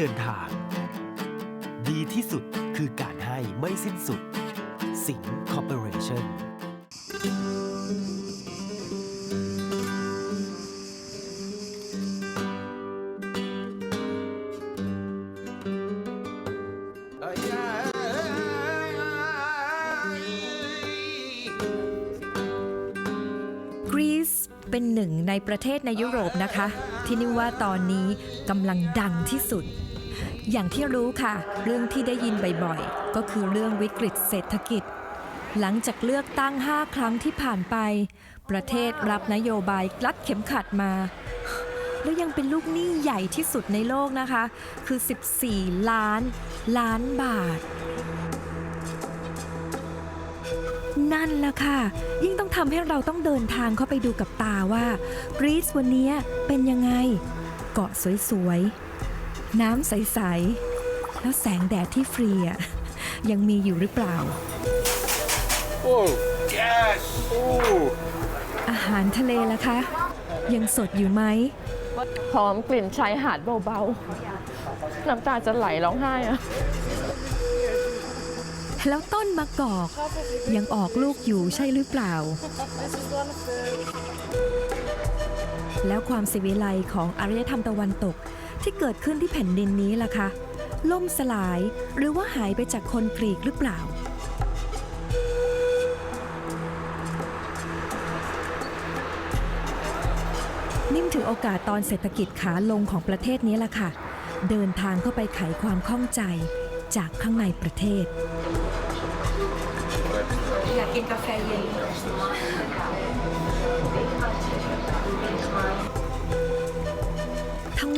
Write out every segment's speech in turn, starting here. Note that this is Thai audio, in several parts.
เดินทาง ดีที่สุดคือการให้ไม่สิ้นสุด สิงคอร์ปอเรชั่นกรีซเป็นหนึ่งในประเทศในยุโรปนะคะ ที่นี่ว่าตอนนี้กำลังดังที่สุด อย่างที่รู้ค่ะ เรื่องที่ได้ยินบ่อยๆ ก็คือเรื่องวิกฤตเศรษฐกิจ หลังจากเลือกตั้ง 5 ครั้งที่ผ่านไป ประเทศรับนโยบายกลัดเข็มขัดมา แล้วยังเป็นลูกหนี้ใหญ่ที่สุดในโลกนะคะ คือ 14 ล้าน ล้านบาท นั่นละค่ะ ยิ่งต้องทำให้เราต้องเดินทางเข้าไปดูกับตาว่า กรีซวันนี้เป็นยังไง เกาะสวยๆ น้ำใส ๆ แล้วแสงแดดที่ฟรีอะยังมีอยู่หรือเปล่า Oh, yes. Oh. อาหารทะเลล่ะคะ ยังสดอยู่ไหม หอมกลิ่นชายหาดเบาๆ น้ำตาจะไหลร้องไห้อะแล้วต้นมะกอกยังออกลูกอยู่ใช่หรือเปล่า แล้วความสิวิไลของอารยธรรมตะวันตก ที่เกิดขึ้นที่แผ่นดินนี้ล่ะคะ ล่มสลายหรือว่าหายไปจากคนกรีกหรือเปล่า นิ่มถือโอกาสตอนเศรษฐกิจขาลงของประเทศนี้ล่ะค่ะ เดินทางเข้าไปไขความข้องใจจากข้างในประเทศ อยากกินกาแฟเย็น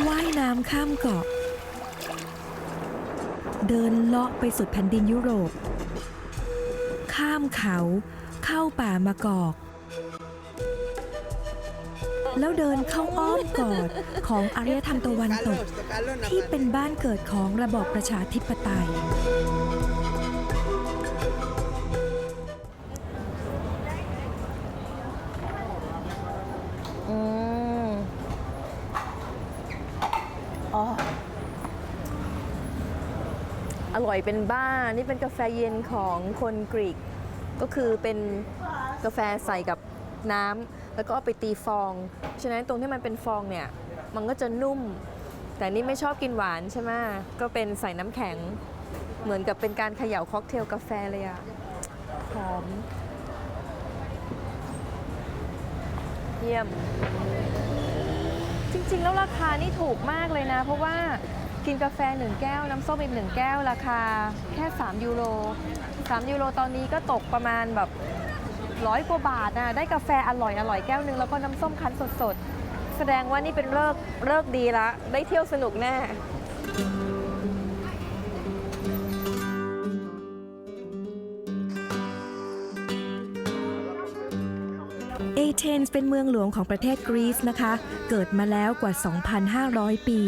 ว่ายน้ำข้ามเกาะ เดินเลาะไปสุดแผ่นดินยุโรป ข้ามเขาเข้าป่ามากอก แล้วเดินเข้าอ้อมกอดของอารยธรรมตะวันตก ที่เป็นบ้านเกิดของระบอบประชาธิปไตย อร่อยเป็นบ้า นี่เป็นกาแฟเย็นของคนกรีก ก็คือเป็นกาแฟใส่กับน้ำแล้วก็เอาไปตีฟอง ฉะนั้นตรงที่มันเป็นฟองเนี่ย มันก็จะนุ่ม แต่นี่ไม่ชอบกินหวานใช่ไหมก็เป็นใส่น้ำแข็ง เหมือนกับเป็นการเขย่าค็อกเทลกาแฟเลยอะหอม เยี่ยม จริงๆ แล้วราคานี่ถูกมากเลยนะ เพราะว่า กินกาแฟ 1 แก้ว น้ำส้มอีก1แก้ว ราคาแค่ 3 ยูโร 3 ยูโรตอนนี้ก็ตกประมาณแบบร้อยกว่าบาทนะได้กาแฟอร่อยอร่อยแก้วหนึงแล้วก็น้ำส้มคั้นสดๆ แสดงว่านี่เป็นเลิกเลิกดีละ ได้เที่ยวสนุกแน่ เอเธนส์เป็นเมืองหลวงของประเทศกรีซนะคะ เกิดมาแล้วกว่า 2,500 ปี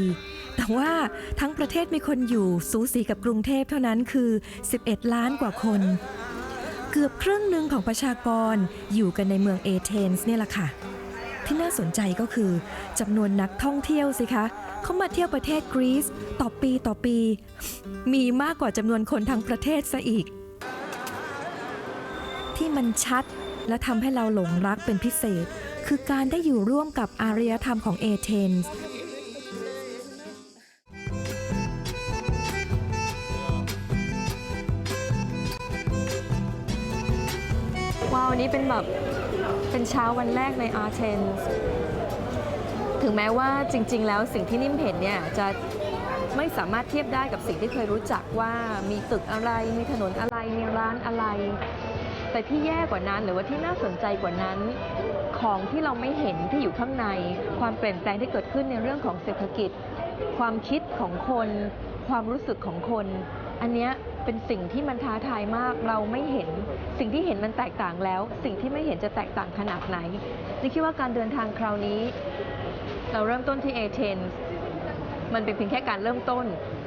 แต่ว่าทั้งประเทศมีคนอยู่สูสีกับกรุงเทพเท่านั้นคือ 11 ล้านกว่าคน เกือบครึ่งหนึ่งของประชากรอยู่กันในเมืองเอเธนส์เนี่ยแหละค่ะ ที่น่าสนใจก็คือจำนวนนักท่องเที่ยวสิคะเขามาเที่ยวประเทศกรีซต่อปีต่อปี มีมากกว่าจำนวนคนทั้งประเทศซะอีก ที่มันชัด และทำให้เราหลงรักเป็นพิเศษ คือการได้อยู่ร่วมกับอารยธรรมของเอเธนส์ว้าวอันนี้เป็นแบบ เป็นเช้าวันแรกในอาร์เทนส์ถึงแม้ว่าจริง ๆ แล้วสิ่งที่นิ่มเห็นเนี่ยจะไม่สามารถเทียบได้กับสิ่งที่เคยรู้จักว่ามีตึกอะไร มีถนนอะไร มีร้านอะไร แต่ที่แย่กว่านั้นหรือว่าที่น่าสนใจกว่านั้น ของที่เราไม่เห็นที่อยู่ข้างใน ความเปลี่ยนแปลงที่เกิดขึ้นในเรื่องของเศรษฐกิจ ความคิดของคน ความรู้สึกของคน อันเนี้ยเป็นสิ่งที่มันท้าทายมากเราไม่เห็น สิ่งที่เห็นมันแตกต่างแล้ว สิ่งที่ไม่เห็นจะแตกต่างขนาดไหนนี่คิดว่าการเดินทางคราวนี้ เราเริ่มต้นที่เอเธนส์มันเป็นเพียงแค่การเริ่มต้น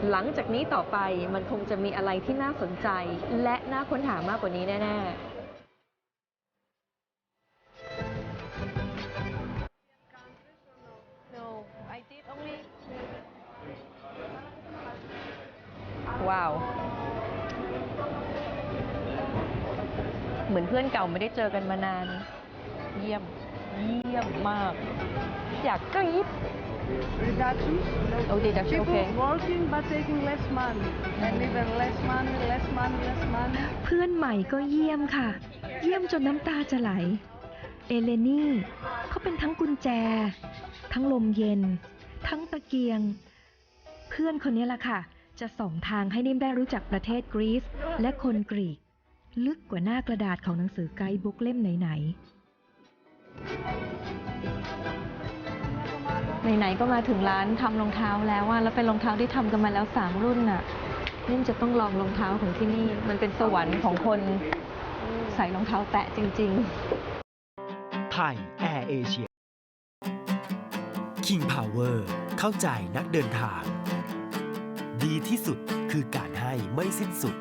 หลังจากนี้ต่อไปมันคงจะมีอะไรที่น่าสนใจ และน่าค้นหามากกว่านี้แน่ ๆ ว้าว เหมือนเพื่อนเก่าไม่ได้เจอกันมานาน เยี่ยม เยี่ยมมาก อยากกรี๊ด reduction. Oh, deduction, People okay. working but taking less money. And even less money, less money, less money. เพื่อนใหม่ก็เยี่ยมค่ะ เยี่ยมจนน้ำตาจะไหล เอเลนี่เขาเป็นทั้งกุญแจ ทั้งลมเย็น ทั้งตะเกียง เพื่อนคนนี้ล่ะค่ะ จะส่องทางให้นิ่มได้รู้จักประเทศกรีซและคนกรีก ลึกกว่าหน้ากระดาษของหนังสือไกด์บุ๊กเล่มไหนๆ ไหนๆก็มาถึงร้านทำรองเท้าแล้วว่าแล้วเป็นรองเท้าที่ทำกันมาแล้ว3รุ่นน่ะนิ่มจะต้องลองรองเท้าของที่นี่ มันเป็นสวรรค์ของคนใส่รองเท้าแตะจริง ๆ ไทยแอร์เอเชีย King Power เข้าใจนักเดินทาง ดีที่สุดคือการให้ไม่สิ้นสุด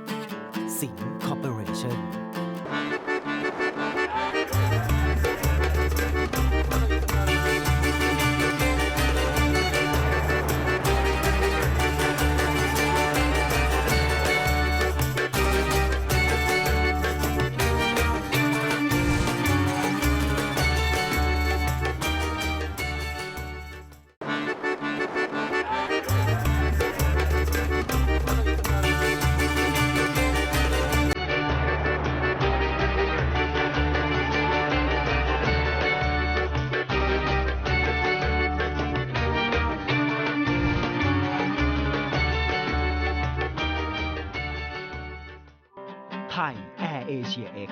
สิงคอร์ปอเรชั่น ไทยแอร์เอเชีย X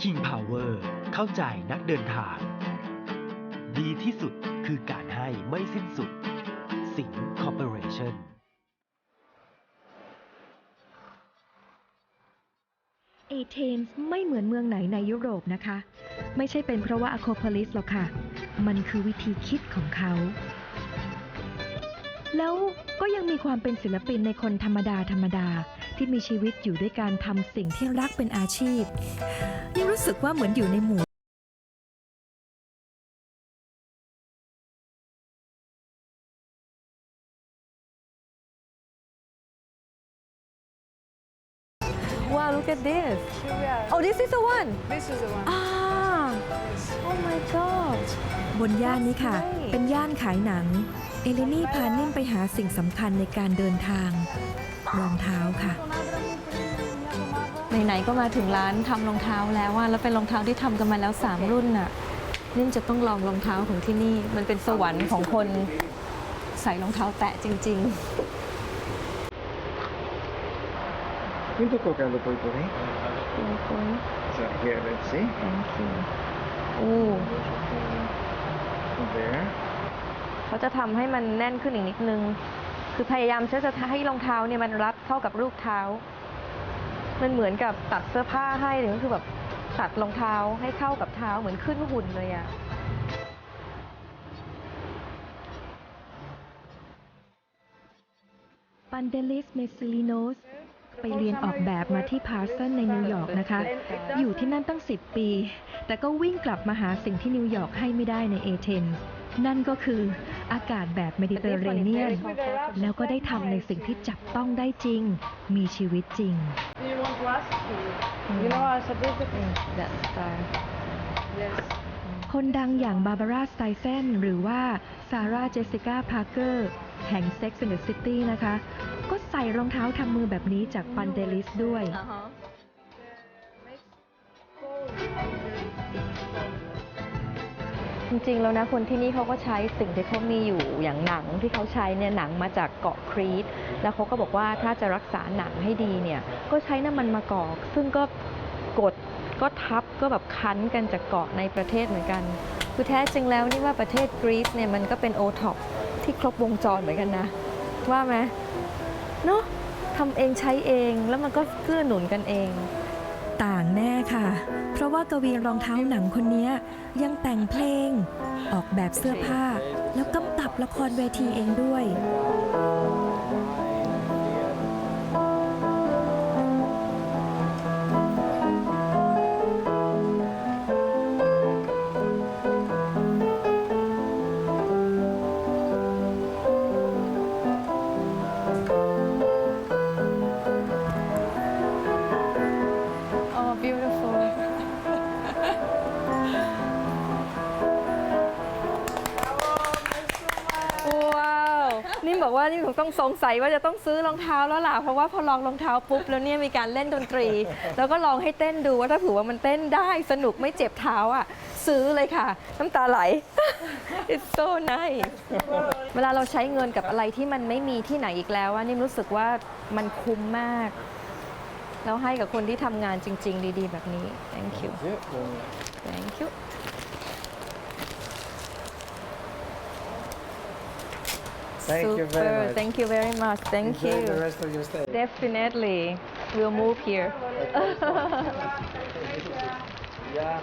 King Power เข้าใจนักเดินทาง ดีที่สุดคือการให้ไม่สิ้นสุด สิงคอร์ปอเรชั่นเอเธนส์ไม่เหมือนเมืองไหนในยุโรปนะคะ ไม่ใช่เป็นเพราะว่าอโคโพลิสหรอกค่ะ มันคือวิธีคิดของเขา แล้วก็ยังมีความเป็นศิลปินในคนธรรมดาธรรมดา ที่มีชีวิตอยู่ด้วยการทำสิ่งที่รักเป็นอาชีพยังรู้สึกว่าเหมือนอยู่ในหมู่ Wow look at this Here we are. Oh this is the one This is the one. อ่า Oh my god บนย่านนี้ค่ะใช่เป็นย่านขายหนัง เอลินี่พานิ่มไปหาสิ่งสำคัญในการเดินทาง รองเท้าค่ะไหนๆก็มาถึงร้านทำรองเท้าแล้วว่าแล้วเป็นรองเท้าที่ทำกันมาแล้ว 3 รุ่นน่ะนิ่มจะต้องลองรองเท้าของที่นี่ มันเป็นสวรรค์ของคนใส่รองเท้าแตะจริง Quinto tocando poi poi. ๆโอ้โห So here, let's see. thank you โอ้ There. เขาจะทำให้มันแน่นขึ้นอีกนิดนึง คือพยายามจะให้รองเท้าเนี่ยมันรัดเข้ากับรูปเท้า มันเหมือนกับตัดเสื้อผ้าให้เลยก็คือแบบตัดรองเท้าให้เข้ากับเท้าเหมือนขึ้นหุ่นเลยอะปันเดลิสเมซิลิโนสไปเรียนออกแบบมาที่พาร์ซันในนิวยอร์กนะคะ อยู่ที่นั่นตั้ง 10 ปี แต่ก็วิ่งกลับมาหาสิ่งที่นิวยอร์กให้ไม่ได้ในเอเธนส์ นั่นก็คืออากาศแบบเมดิเตอร์เรเนียน แล้วก็ได้ทำในสิ่งที่จับต้องได้จริง มีชีวิตจริง you know, Yes. คนดังอย่างบาร์บาร่าสไตเซนหรือว่าซาร่าเจสสิก้าพาร์เกอร์แห่ง Sex and the City นะคะ ก็ใส่รองเท้าทำมือแบบนี้จากปันเดลิสด้วย Cold. ริง ๆ แล้วนะคนที่นี่เขาก็ใช้สิ่งที่เขามีอยู่อย่างหนังที่เขาใช้เนี่ยหนังมาจากเกาะครีตแล้วเขาก็บอกว่าถ้าจะรักษาหนังให้ดีเนี่ยก็ใช้น้ำมันมะกอก ซึ่งก็กดก็ทับก็แบบคั้นกันจากเกาะในประเทศเหมือนกัน คือแท้จริงแล้วนี่ว่าประเทศกรีซเนี่ยมันก็เป็นโอท็อปที่ครบวงจรเหมือนกันนะ ว่าไหมเนาะทำเองใช้เองแล้วมันก็เกื้อหนุนกันเอง ต่างแน่ค่ะ เพราะว่ากวีรองเท้าหนังคนนี้ยังแต่งเพลง ออกแบบเสื้อผ้า แล้วกำกับละครเวทีเองด้วย ต้องสงสัยว่าจะต้องซื้อรองเท้าแล้วล่ะเพราะว่าพอลองรองเท้าปุ๊บแล้วเนี่ยมีการเล่นดนตรี แล้วก็ลองให้เต้นดูว่าถ้าถือว่ามันเต้นได้สนุกไม่เจ็บเท้าอะซื้อเลยค่ะ น้ำตาไหล It's so nice เวลาเราใช้เงินกับอะไรที่มันไม่มีที่ไหนอีกแล้วอะนี่รู้สึกว่ามันคุ้มมาก แล้วให้กับคนที่ทำงานจริง ๆ ดี ๆ แบบนี้ thank you That's it. Well, thank you Thank you Super. very much. thank you very much thank Enjoy you the rest of your stay. definitely we'll move here Yeah.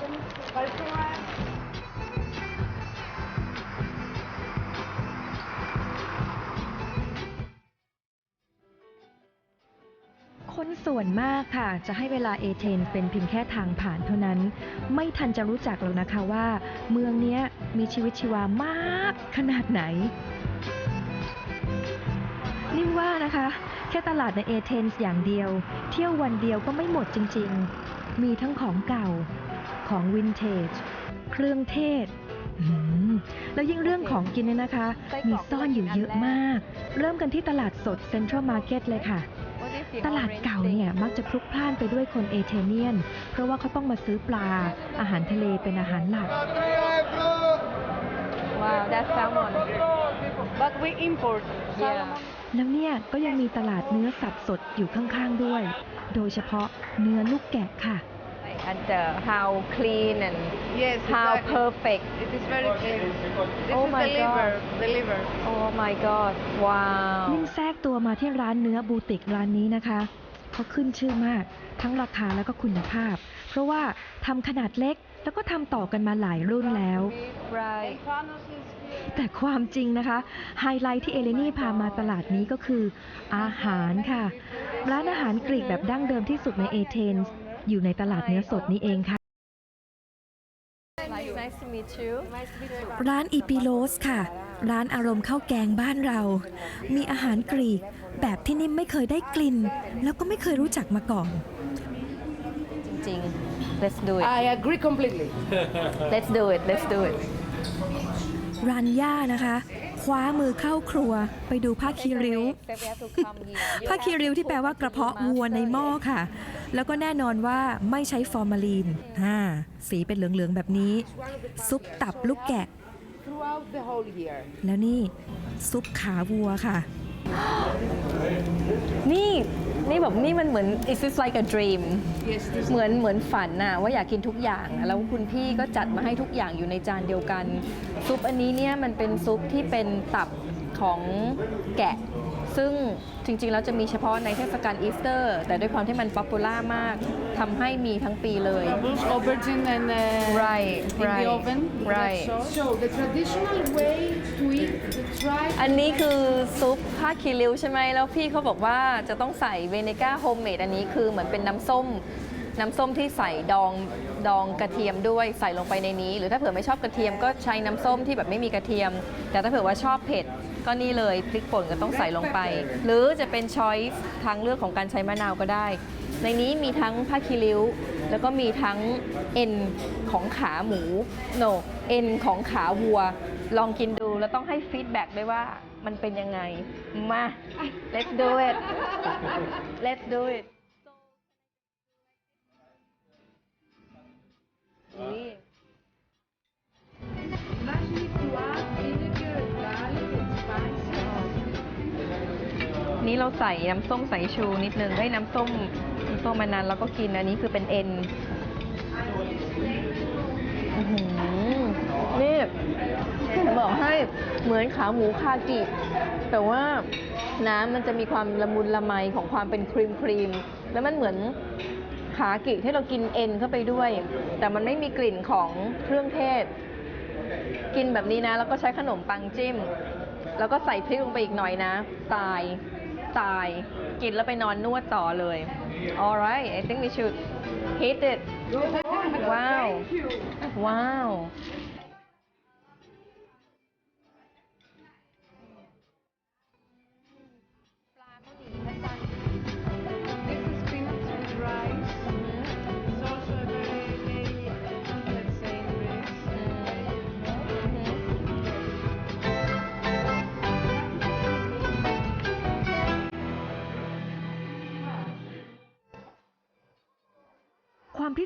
คนส่วนมากค่ะ จะให้เวลาเอเธนส์เป็นเพียงแค่ทางผ่านเท่านั้น ไม่ทันจะรู้จักหรอกนะคะว่า เมืองเนี้ยมีชีวิตชีวามากขนาดไหนนิ่ม ว่านะคะแค่ตลาดในเอเธนส์อย่างเดียว เที่ยววันเดียวก็ไม่หมดจริงๆ มีทั้งของเก่าของวินเทจ เครื่องเทศอืมแล้วยิ่งเรื่องของกินเนี่ยนะคะ มีซ่อนอยู่เยอะมาก เริ่มกันที่ตลาดสดเซ็นทรัลมาร์เก็ตเลยค่ะ What is the ตลาด orange เก่า thing? เนี่ยมักจะพลุกพล่านไปด้วยคนเอเธเนียน เพราะว่าเขาต้องมาซื้อปลา อาหารทะเลเป็นอาหารหลัก wow that's salmon But we import yeah salmon. แล้วเนี่ยก็ยังมีตลาดเนื้อสัตว์สดอยู่ข้างๆด้วย โดยเฉพาะเนื้อลูกแกะค่ะ and uh, how clean and Yes, how exactly. perfect It is very clean. This Oh is my the liver. God. The liver. oh my god wow นิ่มแทรกตัวมาที่ร้านเนื้อบูติกร้านนี้นะคะ เขาขึ้นชื่อมาก ทั้งราคาแล้วก็คุณภาพ เพราะว่าทำขนาดเล็กแล้วก็ทำต่อกันมาหลายรุ่นแล้ว right แต่ความจริงนะคะ ไฮไลท์ที่เอเลนี่พามาตลาดนี้ก็คือ อาหารค่ะ ร้านอาหารกรีกแบบดั้งเดิมที่สุดในเอเธนส์อยู่ในตลาดเนื้อสดนี้เองค่ะ nice to meet you ร้านอีปิโลสค่ะ ร้านอารมณ์ข้าวแกงบ้านเรา มีอาหารกรีก แบบที่นิ่มไม่เคยได้กลิ่น แล้วก็ไม่เคยรู้จักมาก่อน จริงๆ let's do it I agree completely. let's do it let's do it รันย่านะคะ คว้ามือเข้าครัวไปดูผ้าคีริ้ว ผ้าคีริ้วที่แปลว่ากระเพาะวัวในหม้อค่ะ แล้วก็แน่นอนว่าไม่ใช้ฟอร์มาลีนอ่าสีเป็นเหลือง ๆ แบบนี้ ซุปตับลูกแกะ Throughout the whole year. แล้วนี่ ซุปขาวัวค่ะ นี่ นี่แบบนี่มันเหมือน is this like a dream Yes, this เหมือนเหมือนฝันน่ะว่าอยากกินทุกอย่างอะแล้วคุณพี่ก็จัดมาให้ทุกอย่างอยู่ในจานเดียวกัน ซุปอันนี้เนี่ยมันเป็นซุปที่เป็นตับของแกะ ซึ่งจริงๆแล้วจะมีเฉพาะในเทศกาลอีสเตอร์ แต่ด้วยความที่มันป๊อปปูล่ามากทำให้มีทั้งปีเลย Doubles, aubergine and uh, Right, in right, the oven. with that right. sauce. So the traditional way to eat the tripe อันนี้คือซุปผ้าคีริ้วใช่ไหมแล้วพี่เขาบอกว่าจะต้องใส่เวเนก้าโฮมเมดอันนี้คือเหมือนเป็นน้ำส้มน้ำส้มที่ใส่ดองดองกระเทียมด้วยใส่ลงไปในนี้ หรือถ้าเผื่อไม่ชอบกระเทียมก็ใช้น้ำส้มที่แบบไม่มีกระเทียม แต่ถ้าเผื่อว่าชอบเผ็ด ก็นี่เลยพริกป่นก็ต้องใส่ลงไป หรือจะเป็นช้อยส์ทางเลือกของการใช้มะนาวก็ได้ ในนี้มีทั้งผ้าคีริ้ว แล้วก็มีทั้งเอ็นของขาหมูโนเอ็นของขาวัว ลองกินดูแล้วต้องให้ฟีดแบ็กด้วยว่ามันเป็นยังไง มา let's do it let's do it นี่ นี้เราใส่น้ำส้มสายชูนิดนึงให้น้ำส้มน้ำส้มมานานแล้วก็กินอันนี้คือเป็นเอ็นอนี่บอกให้เหมือนขาหมูคากิ แต่ว่าน้ำมันจะมีความละมุนละไมของความเป็นครีมครีม แล้วมันเหมือนขากิที่เรากินเอ็นเข้าไปด้วย แต่มันไม่มีกลิ่นของเครื่องเทศ กินแบบนี้นะ แล้วก็ใช้ขนมปังจิ้ม แล้วก็ใส่พริกลงไปอีกหน่อยนะ ตาย ตาย กินแล้วไปนอนนวดต่อเลย alright I think we should hit it wow wow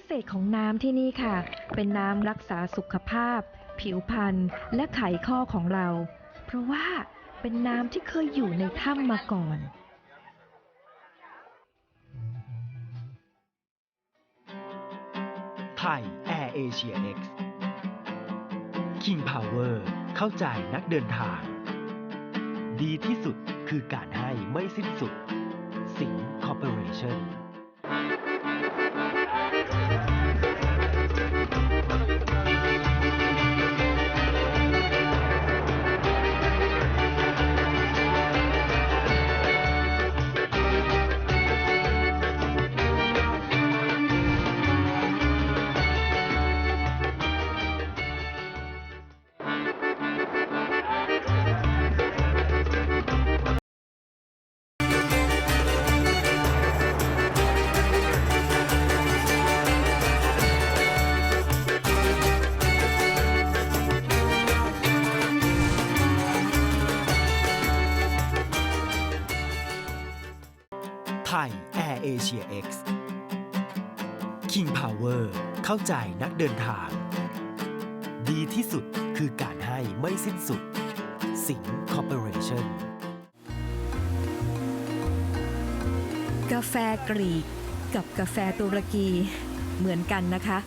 เศษของน้ำที่นี่ค่ะ เป็นน้ำรักษาสุขภาพ ผิวพรรณและไขข้อของเรา เพราะว่าเป็นน้ำที่เคยอยู่ในถ้ำมาก่อนไทย Air Asia X King Power เข้าใจนักเดินทาง ดีที่สุดคือการให้ไม่สิ้นสุด สิงคอร์ปอเรชั่น เข้าใจนักเดินทาง ดีที่สุดคือการให้ไม่สิ้นสุด สิงคอร์ปอเรชั่นกาแฟกรีกกับกาแฟตุรกีเหมือนกันนะคะ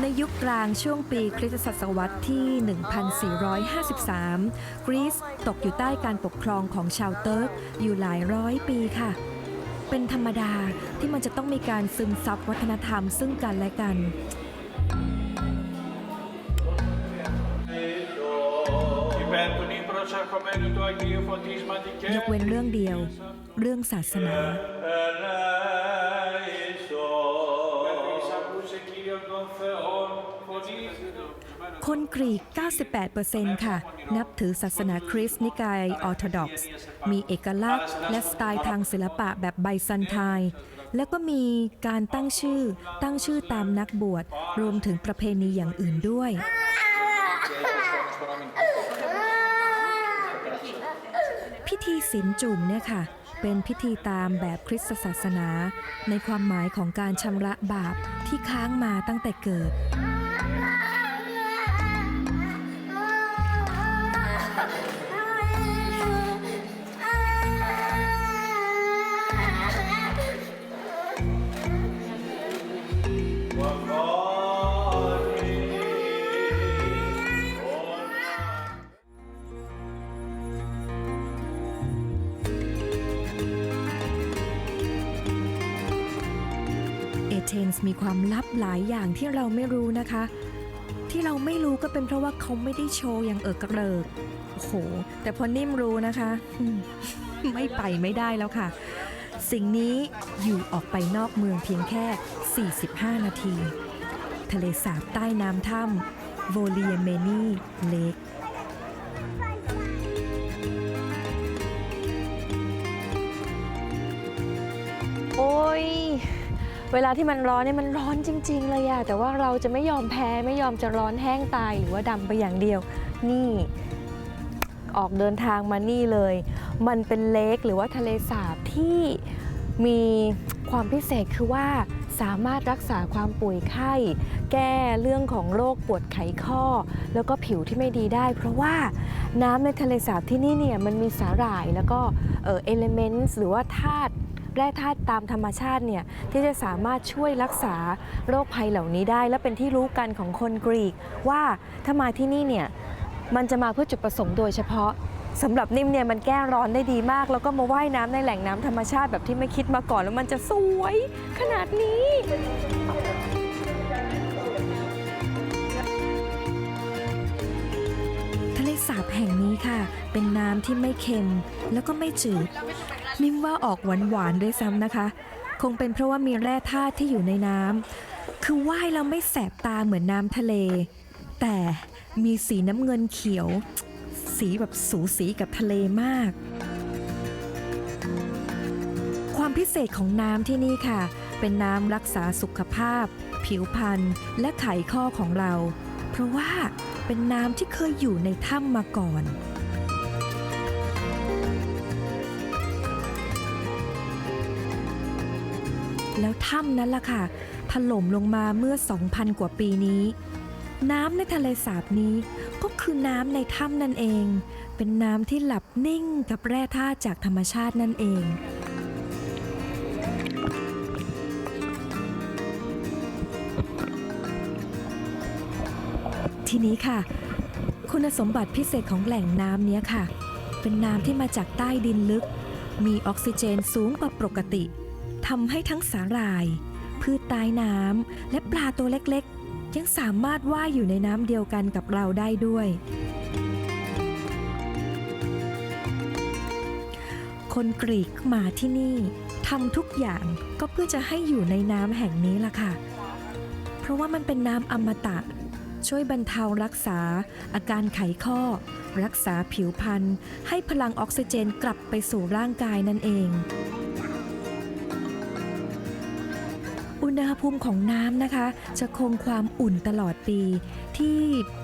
ในยุคกลางช่วงปีคริสตศตวรรษที่ 1453 กรีซตกอยู่ใต้การปกครองของชาวเติร์กอยู่หลายร้อยปีค่ะ เป็นธรรมดาที่มันจะต้องมีการซึมซับวัฒนธรรมซึ่งกันและกันยกเว้นเรื่องเดียว เรื่องศาสนา คนกรีก 98%ค่ะ นับถือศาสนาคริสต์นิกายออร์โธดอกซ์ มีเอกลักษณ์และสไตล์ทางศิลปะแบบไบซันไทน์แล้วก็มีการตั้งชื่อ ตั้งชื่อตามนักบวช รวมถึงประเพณีอย่างอื่นด้วย พิธีศีลจุ่มเนี่ยค่ะ เป็นพิธีตามแบบคริสตศาสนา ในความหมายของการชำระบาปที่ค้างมาตั้งแต่เกิด นส์มีความลับหลายอย่างที่เราไม่รู้นะคะ ที่เราไม่รู้ก็เป็นเพราะว่าเขาไม่ได้โชว์อย่างเอิกระเริกโอ้โห แต่พอนิ่มรู้นะคะไม่ไปไม่ได้แล้วค่ะ สิ่งนี้อยู่ออกไปนอกเมืองเพียงแค่ 45 นาที ทะเลสาบใต้น้ำถ้ำโวลีเมนีเลก เวลาที่มันร้อนเนี่ยมันร้อนจริง ๆ เลยอะแต่ว่าเราจะไม่ยอมแพ้ไม่ยอมจะร้อนแห้งตายหรือว่าดำไปอย่างเดียว นี่ ออกเดินทางมานี่เลย มันเป็นเลคหรือว่าทะเลสาบที่มีความพิเศษคือว่าสามารถรักษาความป่วยไข้ แก้เรื่องของโรคปวดไขข้อ แล้วก็ผิวที่ไม่ดีได้ เพราะว่าน้ำในทะเลสาบที่นี่เนี่ยมันมีสาหร่ายแล้วก็เออเอลเมนต์หรือว่าธาตุ แร่ธาตุตามธรรมชาติเนี่ยที่จะสามารถช่วยรักษาโรคภัยเหล่านี้ได้ และเป็นที่รู้กันของคนกรีก ว่าถ้ามาที่นี่เนี่ยมันจะมาเพื่อจุดประสงค์โดยเฉพาะสำหรับนิ่มเนี่ยมันแก้ร้อนได้ดีมาก แล้วก็มาว่ายน้ำในแหล่งน้ำธรรมชาติแบบที่ไม่คิดมาก่อน แล้วมันจะสวยขนาดนี้ทะเลสาบแห่งนี้ค่ะ เป็นน้ำที่ไม่เค็มแล้วก็ไม่จืด นิ่มว่าออกหวานหวานด้วยซ้ำนะคะ คงเป็นเพราะว่ามีแร่ธาตุที่อยู่ในน้ำคือว่ายแล้วไม่แสบตาเหมือนน้ำทะเล แต่มีสีน้ำเงินเขียว สีแบบสูสีกับทะเลมาก ความพิเศษของน้ำที่นี่ค่ะ เป็นน้ำรักษาสุขภาพ ผิวพรรณและไขข้อของเรา เพราะว่าเป็นน้ำที่เคยอยู่ในถ้ำมาก่อน แล้วถ้ำนั้นล่ะค่ะ ถล่มลงมาเมื่อ 2,000 กว่าปีนี้ น้ำในทะเลสาบนี้ก็คือน้ำในถ้ำนั่นเอง เป็นน้ำที่หลับนิ่งกับแร่ธาตุจากธรรมชาตินั่นเองทีนี้ค่ะ คุณสมบัติพิเศษของแหล่งน้ำเนี้ยค่ะ เป็นน้ำที่มาจากใต้ดินลึก มีออกซิเจนสูงกว่าปกติ ทำให้ทั้งสาหร่าย พืชใต้น้ำและปลาตัวเล็กๆ ยังสามารถว่ายอยู่ในน้ำเดียวกันกับเราได้ด้วย คนกรีกมาที่นี่ทำทุกอย่างก็เพื่อจะให้อยู่ในน้ำแห่งนี้ล่ะค่ะ เพราะว่ามันเป็นน้ำอมตะ ช่วยบรรเทารักษา อาการไขข้อ รักษาผิวพรรณให้พลังออกซิเจนกลับไปสู่ร่างกายนั่นเอง ณหภูมิของน้ำนะคะ จะคงความอุ่นตลอดปี ที่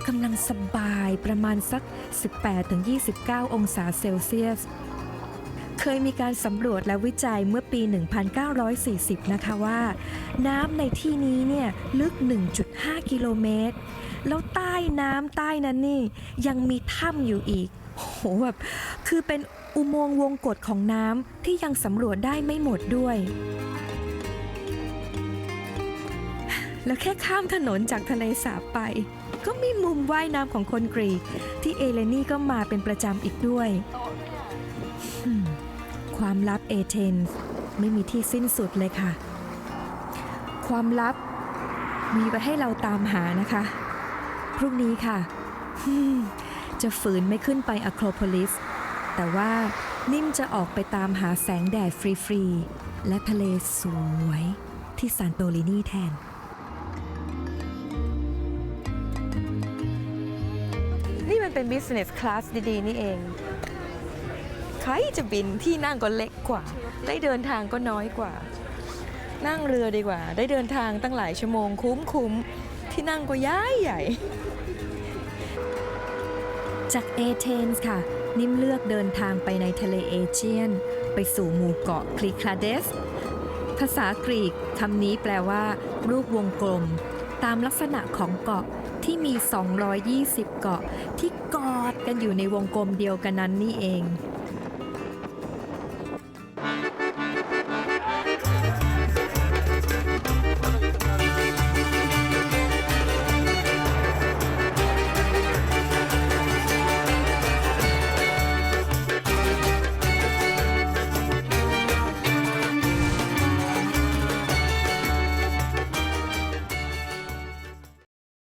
กำลังสบายประมาณสัก 18-29 องศาเซลเซียส เคยมีการสำรวจและวิจัยเมื่อปี 1940 นะคะว่า น้ำในที่นี้เนี่ยลึก 1.5 กิโลเมตร แล้วใต้น้ำใต้นั้นนี่ยังมีถ้ำอยู่อีกโอ้โหแบบคือเป็นอุโมงค์วงกฏของน้ำที่ยังสำรวจได้ไม่หมดด้วย แล้วแค่ข้ามถนนจากทะเลสาบไป ก็มีมุมว่ายน้ำของคนกรีก ที่เอเลนี่ก็มาเป็นประจำอีกด้วย ความลับเอเธนส์ไม่มีที่สิ้นสุดเลยค่ะ ความลับมีไว้ให้เราตามหานะคะ พรุ่งนี้ค่ะ จะฝืนไม่ขึ้นไปอะโครโพลิส แต่ว่านิ่มจะออกไปตามหาแสงแดดฟรี ๆ และทะเลสวยที่ซานโตลินีแทน มันเป็น business class ดีๆ นี่เอง ใครจะบินที่นั่งก็เล็กกว่า ได้เดินทางก็น้อยกว่า นั่งเรือดีกว่า ได้เดินทางตั้งหลายชั่วโมงคุ้มคุ้มที่นั่งก็ย้ายใหญ่ จากเอเธนส์ค่ะ นิ่มเลือกเดินทางไปในทะเลเอเชียน ไปสู่หมู่เกาะคลีคลาเดส ภาษากรีกคำนี้แปลว่า รูปวงกลม ตามลักษณะของเกาะ มี 220 เกาะที่กอดกันอยู่ในวงกลมเดียวกันนั้นนี่เอง